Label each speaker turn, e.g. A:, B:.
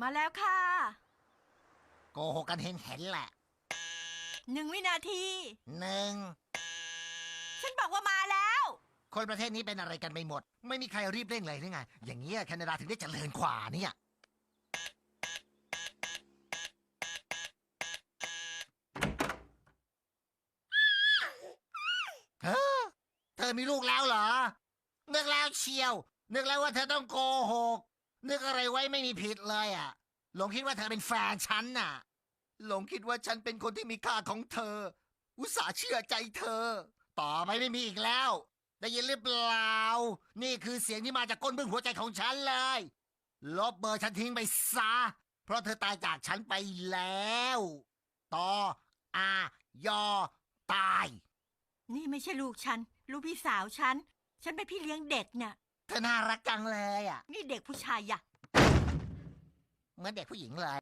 A: มาแล้วค่ะ
B: โกหกกันเห็นเห็นๆแหละ
A: หนึ่งวินาที
B: หนึ่ง
A: ฉันบอกว่ามาแล้ว
B: คนประเทศนี้เป็นอะไรกันไปหมด ไม่มีใครรีบเร่งเลยหรือไง อย่างเงี้ยแคนาดาถึงได้เจริญกว่าเนี่ยเฮ้อเธอมีลูกแล้วเหรอนึกแล้วเชียว นึกแล้วว่าเธอต้องโกหก นึกอะไรไว้ไม่มีผิดเลยอะ หลงคิดว่าเธอเป็นแฟนฉันน่ะ หลงคิดว่าฉันเป็นคนที่มีค่าของเธอ อุตส่าห์เชื่อใจเธอ ต่อไปไม่มีอีกแล้ว ได้ยินหรือเปล่า นี่คือเสียงที่มาจากก้นบึ้งหัวใจของฉันเลย ลบเบอร์ฉันทิ้งไปซะ เพราะเธอตายจากฉันไปแล้ว ต่อ อายอ ตาย
A: นี่ไม่ใช่ลูกฉัน ลูกพี่สาวฉัน ฉันเป็นพี่เลี้ยงเด็กน่ะ
B: เธอน่ารักจังเลยอะ
A: นี่เด็กผู้ชายอะ
B: เหมือนเด็กผู้หญิงเลย